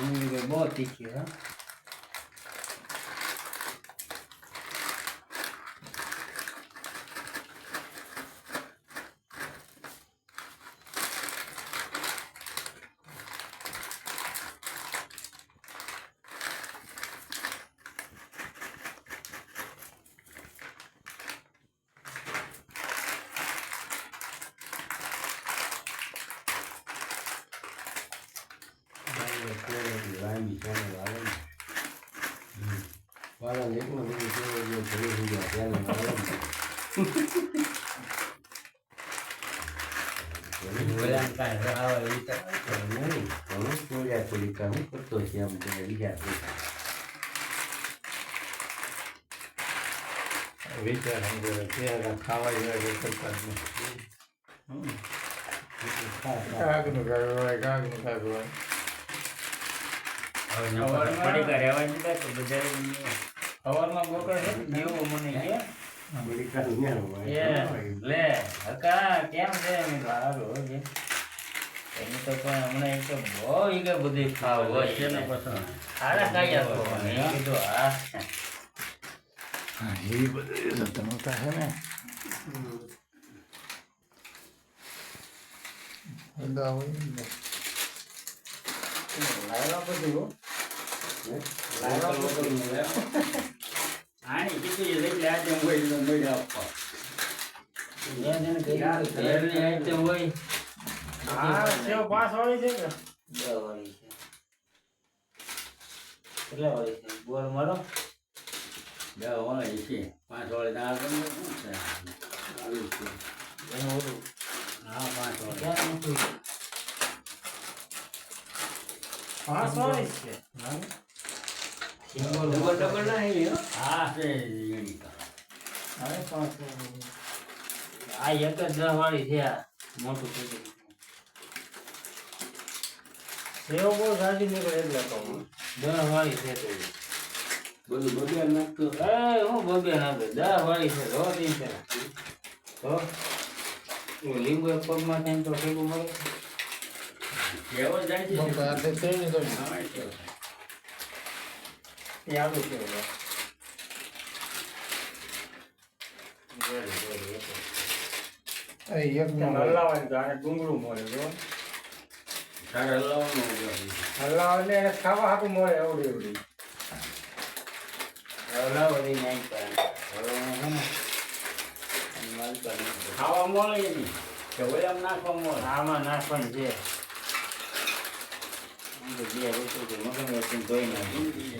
ડુંગળી બહુ તીખી ચેનલ આવે ને. વાળા એકમાં બધું જેવું ઘણી જગ્યા ચેનલ આવે ને. બોલામ કાંઈ આવે એ તો નહીં ઘણું ચોર્યા ચોરી કામ કરતો છે આમ બીજા વિચાર સમજો ત્યારે ખાવા જેવા કે કરતા જ નથી. કાકનું કાક હોય કાકનું કાક હોય હવે નંબર પડી ગયા તો બધા સવારમાં બપોર જેવું મને કે. લે હકા કેમ છે? મેં કીધું હારું એને તો પણ હમણાં એક તો બહુ ઈ કે બધું ખાવું હોય છે ને સારા ખાઈ આપો. મેં કીધું હા. હા એ બધું સતન હોતા હે ને બધા હોય ને. લાવ્યા બધું હો? લાવ્યા બધું આની લઈ આજે આપવા ગઈ લઉં, ગઈ આપવા ઘરની item હોય હા સેવ પાંચ વાળી છે બે વાળી છે કેટલા વાળી બોર મારો બે વાળી છે પાંચ વાળી ના આવે હા પાંચ વાળી? પાંચ વાળી છે ડબલ ડબલ નહીં હો. હા. છે એની કામ. પાંચ આ એક જ દસ વાળી છે આ મોટું પેકેટ સેવ બહુ સારી નીકળે એટલે કહું દસ વાળી છે તો બધું બગેર નાખતો? એ હું બબે નાખે દસ વાળી છે રો તી છે. તો? લીંબુ એક પગમાં થઈને તો ભેગું મળે. ડુંગળું મળે. હલાવને એને ખાવા હાટું મળે એવડી એવડી વળી નહીં કરે. ખાવા મળે નહીં કે આમ નાખવા મળે? આમાં નાખવાનું છે. આમ તો બે વસ્તુ છે મગન વસ્તુ ધોઈ નાખી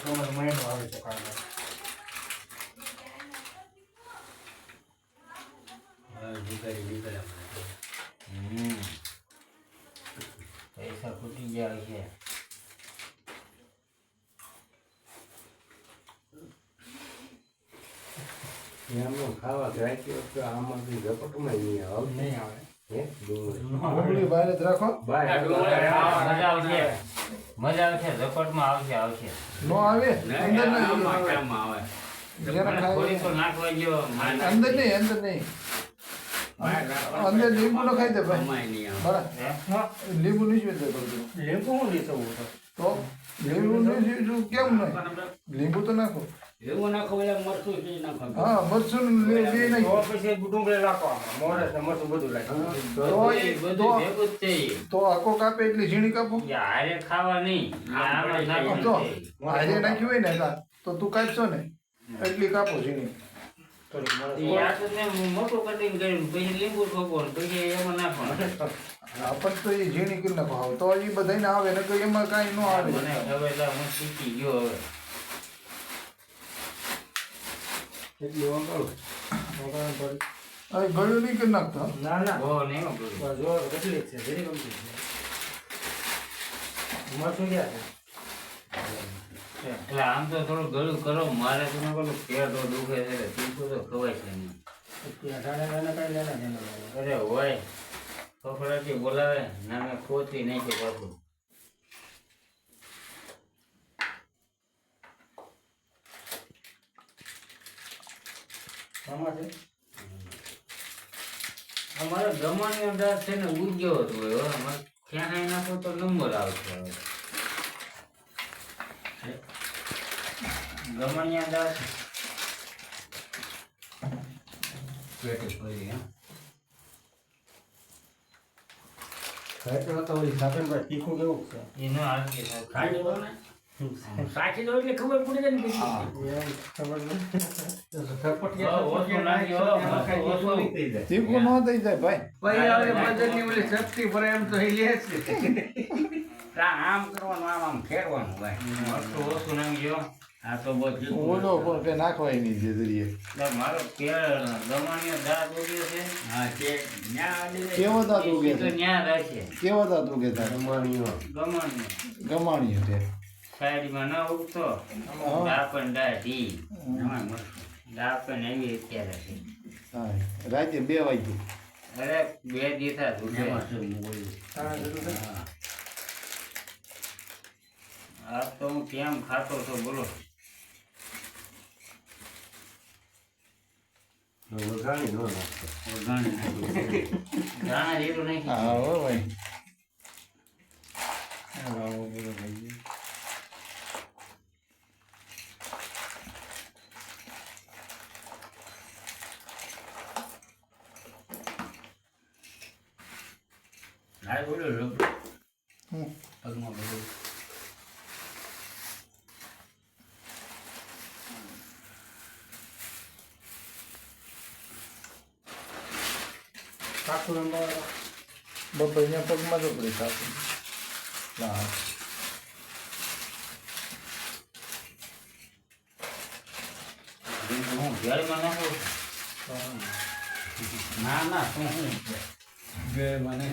તમારે મહિનો આવે છે કાઢવા હા, નીકળી નીકળે હમ પૈસા ખૂટી ગયા છે એમનું ખાવા આમાંથી ઝપટમાં નહીં આવે. નહીં આવે. હે? ડુંગળી. ડુંગળી બહાર જ રાખો. બાય મજા આવશે. મજા આવશે. ઝપટમાં આવશે આવશે. નો આવે? અંદર નહીં, નહીં આવે. કેમ આવે? જરા મને થોડી તો ખાઈ નાખવા ગયો અંદર નહીં અંદર નહીં. અંદર લીંબુ ન ખાઈ દે ભાઈ. નહીં હા? લીંબુ નીચવે દે લીંબુ હું લીધો તો? લીંબુ નીચવે કેમ નહીં? લીંબુ તો નાખો. એવું નાખો એટલે મરચું છે નાખો હા મરચું ને લે- બે તો નાખો પછી ડુંગળી નાખવામાં મોરે છે મરચું બધું લાગે તો ભેગું જ છે. કાપે એટલી ઝીણી કાપો? હારે ખાવા નહીં. આમાં તો હારે નાખ્યું હોય ને તા, તો તું કાપશો ને એટલી કાપો ઝીણી. મોટું કટિંગ કર્યું પછી લીંબુ ને પછી એમાં નાખો આપણ તો એ ઝીણી કરી નાખો. તો એ બધાને આવે ને તો એમાં કાંઈ ન આવે. મને હવે હું શીખી ગયો હવે. એટલી ગળ્યું નહીં કરી નાખતો? ના ના. બહુ નહીં હો જો કેટલી છે ગમતી છે. મરચું ક્યાં છે? એટલે આમ તો થોડું ગળું કરો મારે તો ન પેલું પેટો દુખે છે એટલે તો ખવાય છે નહીં. અરે હોય ફફડાટી બોલાવે ના મેં ખોતી નાખી પાછું. છે? અમારે અંદર દાંત છે ને ઉગ્યો હતો એવો અમારે ક્યાં નાખો તો નંબર હવે. ગમણિયા અંદર પેટે ફરી હા. ખાય તો ઓલી સાકર તીખું કેવું છે? એનો આરોગ્ય ખાઈ લો ને? સાચી દો એટલે ખબર પડી જાય ને કે એમ ખબર ઓછું ઓછું ન થઈ જાય ભાઈ. પછી આવે બજારની ઓલી શક્તિ પર એમ તો એ લે છે. આમ કરવાનું આમ આમ ફેરવાનું ભાઈ. ઓછું ઓછું નાખ્યો આ તો બહુ ચીકુ ઓલો પણ કઈ નાખવાય નહીં જે મારો કેળ ગમાણીયો દાંત છે. હા. કેવો દાંત ઉગે છે? ન્યા રાખે. કેવો દાંત ઉગે રમણીઓ ગમાણીયો ગમાણીયો તે સાઈડમાં ન ઉગતો ડાપણ દાઢી. ડાપણ એવી અત્યારે છે. રાતે બે વાગે અરે બે હા. આ તો હું કેમ ખાતો તો બોલો. વઘાણી નો નાખતો. વઘાણી. દાણા જેટલું નહીં હા હો ભાઈ. આ બોલો રબર. હું પગમાં બધું. કાકુ નંબર બપોર અહીંયા પગમાં તો પડે સાચું હા હું ઘેરમાં નાખું ના ના શું શું છે? બે મને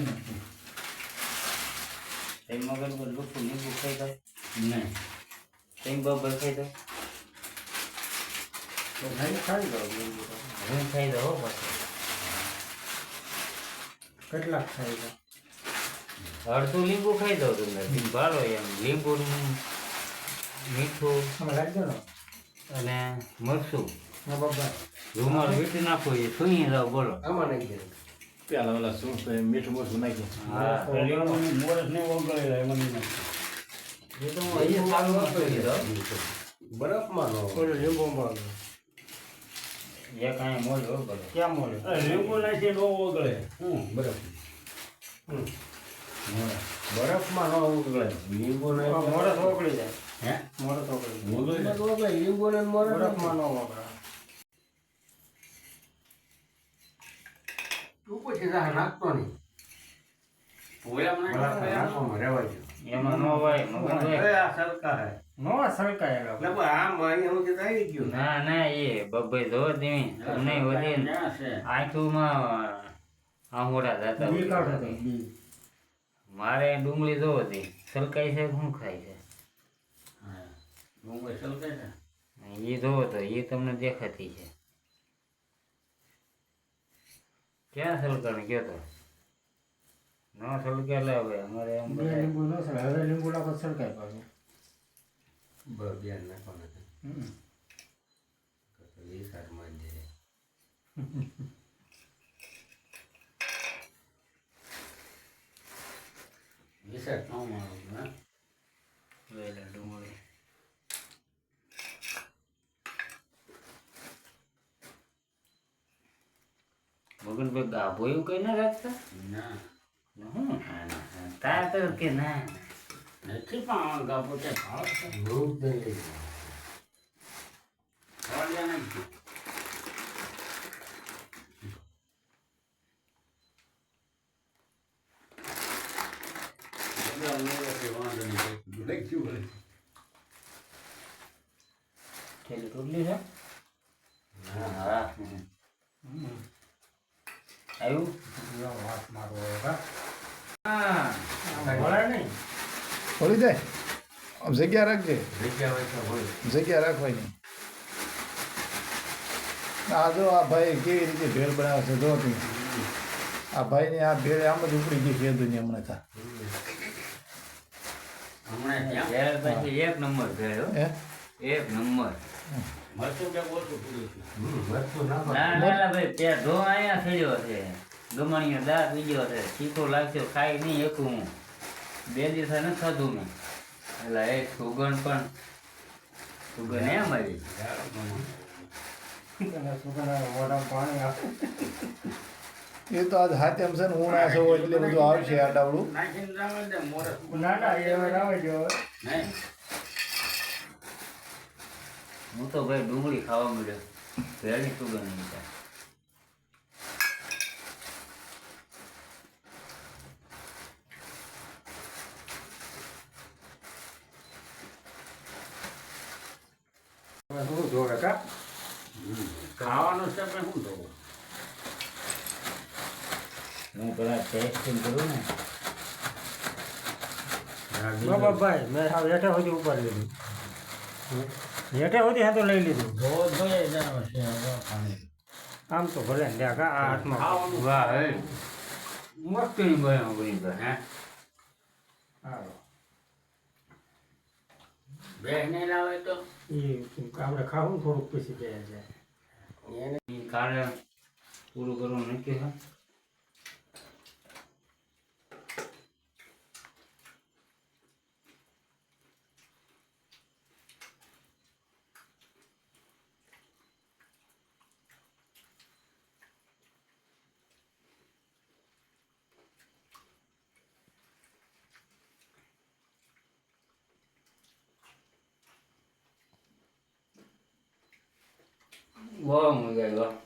નથી. તે મગજ પર લુખું લીંબુ ખાઈ દો નહીં. તેમ બબર ખાઈ થાય તો ખાઈ ખાઈ દો હું ખાઈ દો હો પછી. કેટલાક ખાઈ દો? અડધું લીંબુ ખાઈ દો તમે. ભાલો એમ. લીંબુ મીઠું તમે અને મરસું રૂમાલ વીટી નાખો એ સુઈ જાઓ બોલો. આમાં નાખી દે. પેલા ઓલા શું મીઠું મોઠું નાખ્યું હા મોરસ ને ઓગળેલા એમાં એ તો હું અહીંયા ચાલુ ન કરી દો બરફમાં નો ઓલું લીંબુ માં એક અહીંયા મોજ ક્યાં મળે અરે લીંબુ નાખીએ તો ઓગળે હમ બરફ. બરફમાં નો ઉગળે લીંબુ ને મોરસ ઓગળી જાય હે મોરસ ઓગળી ઓગળે લીંબુ ને મોરસ બરફમાં ન ઓગળે તું પછી રાહ નાખતો નહીં. નો નો એ બબ્બે જો ધીમી તમને વધી આંગોડા જતા મારે ડુંગળી જો હતી. સલકાઈ છે શું ખાય છે? હા. ડુંગળી સલકે છે? એ જોવો તો એ તમને દેખાતી છે. ક્યાં સલકણ ગયો તો ન સલકે લે હવે અમારે એમ બે લીંબુ ન સળાય હવે લીંબુ તો સળકાય પાછું બર બેન નાખવાના છે હમ. તો એ સારમાં જ જાય. વિશેષ ન મારું હા વેલા ડુંગળી ગાભો એવું કઈ ના રાખતા? ના. હું? તા તો કે ના નથી પણ બાપુ તે ભાવ છે હું જ નહીં લઈ જાઉં. ખવડિયા નથી બધા મોરસે વાંધો નહીં. લખ્યું હોય. થેલી તોડલી છે હા હા આવ્યું લો, હાથ મારવો હોય કા? હા આમ વળે નહીં જાય જગ્યા રાખજે જગ્યા રાખવાની આ જો આ ભાઈ કેવી રીતે ભેળ બનાવે છે જો તમે આ ભાઈની આ ભેળ આમ જ ઉપડી ગઈ છે દુનિયા હમણાં ત્યાં એક નંબર હે એક નંબર મરચું બે ઓછું પડ્યું છે હમ મરચું નાખો ના ના ના ભાઈ ત્યાં ધો અહીંયા થયો છે ગમણીયો દાંત બીજો છે. ચીખો લાગશે ખાઈ નહીં એકું હું. બે દિવસ ન થતું મેં. એટલે એ સુગંધ પણ સુગંધ એમ આવી. એ તો આજ હાથ એમ છે ને ઉણા છો એટલે બધું આવશે આ ડાવડું. ના ના એ આવે. જો હું તો ભાઈ ડુંગળી ખાવા મળ્યો પહેલી સુગંધ નહીં શું જોવે કા? ખાવાનું છે પણ શું જોવું? હું પેલા ટેસ્ટિંગ કરું ને. બાબા મેં હા હેઠે સુધી ઉપર લીધું. હેઠે સુધી હા તો લઈ લીધું. છે આમ તો ભલે ને કા આ હાથમાં ખાવાનું. વાહ મસ્ત બન્યો બની હે. હાલો. બે નહીં લાવે તો? એ આપણે ખાવું થોડુંક પછી જાય. છે એને ઈ પૂરું કરવાનું નક્કી છે? બહુ મજા આવી વાહ